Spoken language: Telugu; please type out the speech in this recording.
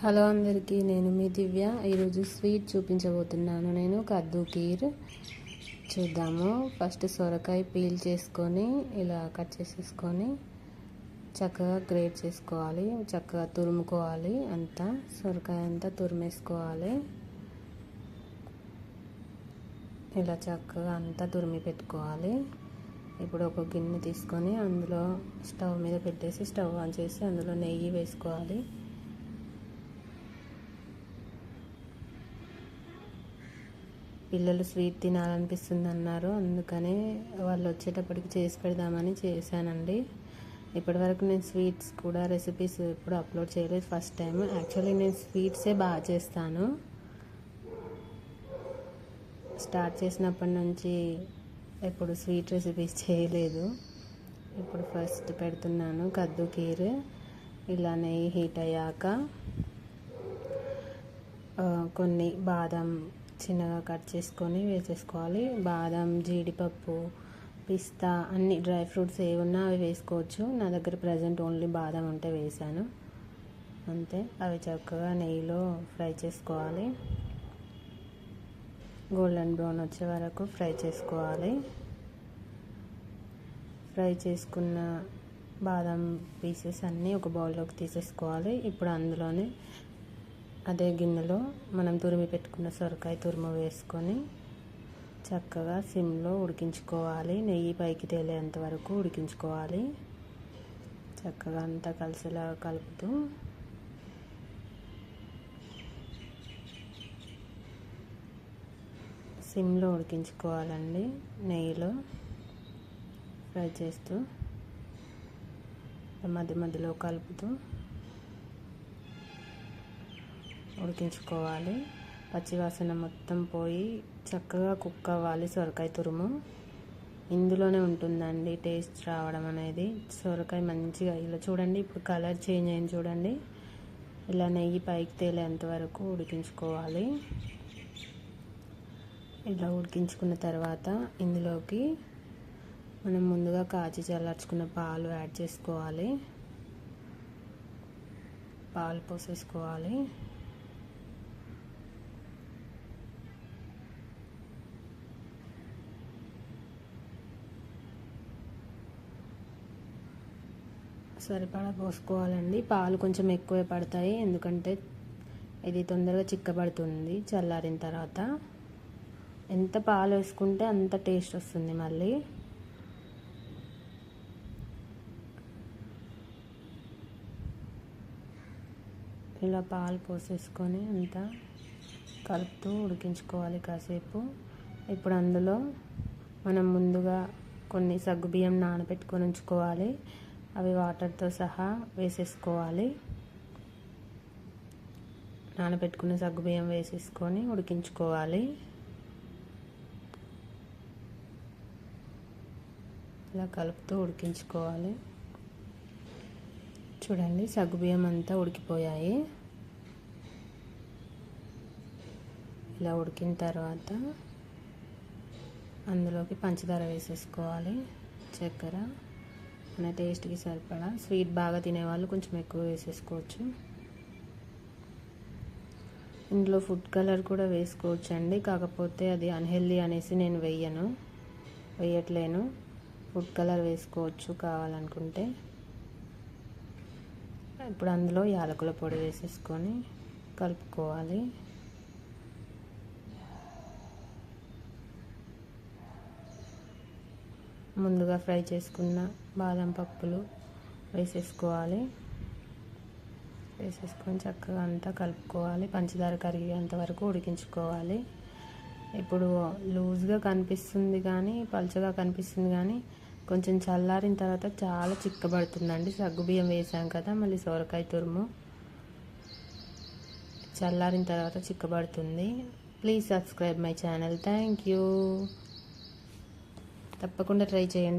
హలో అందరికీ నేను మీ దివ్య. ఈరోజు స్వీట్ చూపించబోతున్నాను. నేను కద్దు కీర్ చూద్దాము. ఫస్ట్ సొరకాయ పీల్ చేసుకొని ఇలా కట్ చేసేసుకొని చక్కగా గ్రేట్ చేసుకోవాలి. చక్కగా తురుముకోవాలి అంతా. సొరకాయ అంతా తురిమేసుకోవాలి. ఇలా చక్కగా అంతా తురిమి పెట్టుకోవాలి. ఇప్పుడు ఒక గిన్నె తీసుకొని అందులో స్టవ్ మీద పెట్టేసి స్టవ్ ఆన్ చేసి అందులో నెయ్యి వేసుకోవాలి. పిల్లలు స్వీట్ తినాలనిపిస్తుంది అన్నారు అందుకనే వాళ్ళు వచ్చేటప్పటికి చేసి పెడదామని చేశానండి. ఇప్పటివరకు నేను స్వీట్స్ కూడా రెసిపీస్ ఎప్పుడు అప్లోడ్ చేయలేదు. ఫస్ట్ టైం యాక్చువల్లీ నేను స్వీట్సే బాగా చేస్తాను. స్టార్ట్ చేసినప్పటి నుంచి ఎప్పుడు స్వీట్ రెసిపీస్ చేయలేదు. ఇప్పుడు ఫస్ట్ పెడుతున్నాను. కద్దు కీర్ ఇలా నెయ్యి హీట్ అయ్యాక కొన్ని బాదం చిన్నగా కట్ చేసుకొని వేసేసుకోవాలి. బాదం జీడిపప్పు పిస్తా అన్ని డ్రై ఫ్రూట్స్ ఏ ఉన్నా అవి వేసుకోవచ్చు. నా దగ్గర ప్రజెంట్ ఓన్లీ బాదం ఉంటే వేసాను. అంతే. అవి చక్కగా నెయ్యిలో ఫ్రై చేసుకోవాలి. గోల్డెన్ బ్రౌన్ వచ్చే వరకు ఫ్రై చేసుకోవాలి. ఫ్రై చేసుకున్న బాదం పీసెస్ అన్నీ ఒక బౌల్లోకి తీసేసుకోవాలి. ఇప్పుడు అందులోనే అదే గిన్నెలో మనం తురిమి పెట్టుకున్న సొరకాయ తురుము వేసుకొని చక్కగా సిమ్లో ఉడికించుకోవాలి. నెయ్యి పైకి తేలేంత వరకు ఉడికించుకోవాలి. చక్కగా అంతా కలిసేలా కలుపుతూ సిమ్లో ఉడికించుకోవాలండి నెయ్యిలో ఫ్రై చేస్తూ మధ్య మధ్యలో కలుపుతూ ఉడికించుకోవాలి. పచ్చివాసన మొత్తం పోయి చక్కగా కుక్ అవ్వాలి సొరకాయ తురుము. ఇందులోనే ఉంటుందండి టేస్ట్ రావడం అనేది. సొరకాయ మంచిగా ఇలా చూడండి ఇప్పుడు కలర్ చేంజ్ అయింది చూడండి. ఇలా నెయ్యి పైకి తేలేంత వరకు ఉడికించుకోవాలి. ఇలా ఉడికించుకున్న తర్వాత ఇందులోకి మనం ముందుగా కాచి చల్లార్చుకున్న పాలు యాడ్ చేసుకోవాలి. పాలు పోసేసుకోవాలి. సరిపడా పోసుకోవాలండి. పాలు కొంచెం ఎక్కువే పడతాయి. ఎందుకంటే ఇది తొందరగా చిక్కబడుతుంది చల్లారిన తర్వాత. ఎంత పాలు వేసుకుంటే అంత టేస్ట్ వస్తుంది మళ్ళీ. ఇలా పాలు పోసేసుకొని అంతా కలుపుతూ ఉడికించుకోవాలి కాసేపు. ఇప్పుడు అందులో మనం ముందుగా కొన్ని సగ్గుబియ్యం నానబెట్టుకొని ఉంచుకోవాలి. అవి వాటర్తో సహా వేసేసుకోవాలి. నానబెట్టుకున్న సగ్గుబియ్యం వేసేసుకొని ఉడికించుకోవాలి. ఇలా కలుపుతూ ఉడికించుకోవాలి. చూడండి సగ్గుబియ్యం అంతా ఉడికిపోయాయి. ఇలా ఉడికిన తర్వాత అందులోకి పంచదార వేసేసుకోవాలి చక్కెర. మన టేస్ట్కి సరిపడా స్వీట్ బాగా తినేవాళ్ళు కొంచెం ఎక్కువ వేసేసుకోవచ్చు. ఇందులో ఫుడ్ కలర్ కూడా వేసుకోవచ్చు అండి కాకపోతే అది అన్హెల్దీ అనేసి నేను వెయ్యను వేయట్లేను. ఫుడ్ కలర్ వేసుకోవచ్చు కావాలనుకుంటే. ఇప్పుడు అందులో యాలకుల పొడి వేసేసుకొని కలుపుకోవాలి. ముందుగా ఫ్రై చేసుకున్న బాదం పప్పులు వేసేసుకోవాలి. వేసేసుకొని చక్కగా అంతా కలుపుకోవాలి. పంచదార కరిగేంత వరకు ఉడికించుకోవాలి. ఇప్పుడు లూజ్గా కనిపిస్తుంది కానీ పలుచగా కనిపిస్తుంది కానీ కొంచెం చల్లారిన తర్వాత చాలా చిక్కబడుతుందండి. సగ్గుబియ్యం వేసాం కదా మళ్ళీ సోరకాయ తురుము. చల్లారిన తర్వాత చిక్కబడుతుంది. Please subscribe my channel. Thank you. తప్పకుండా ట్రై చేయండి.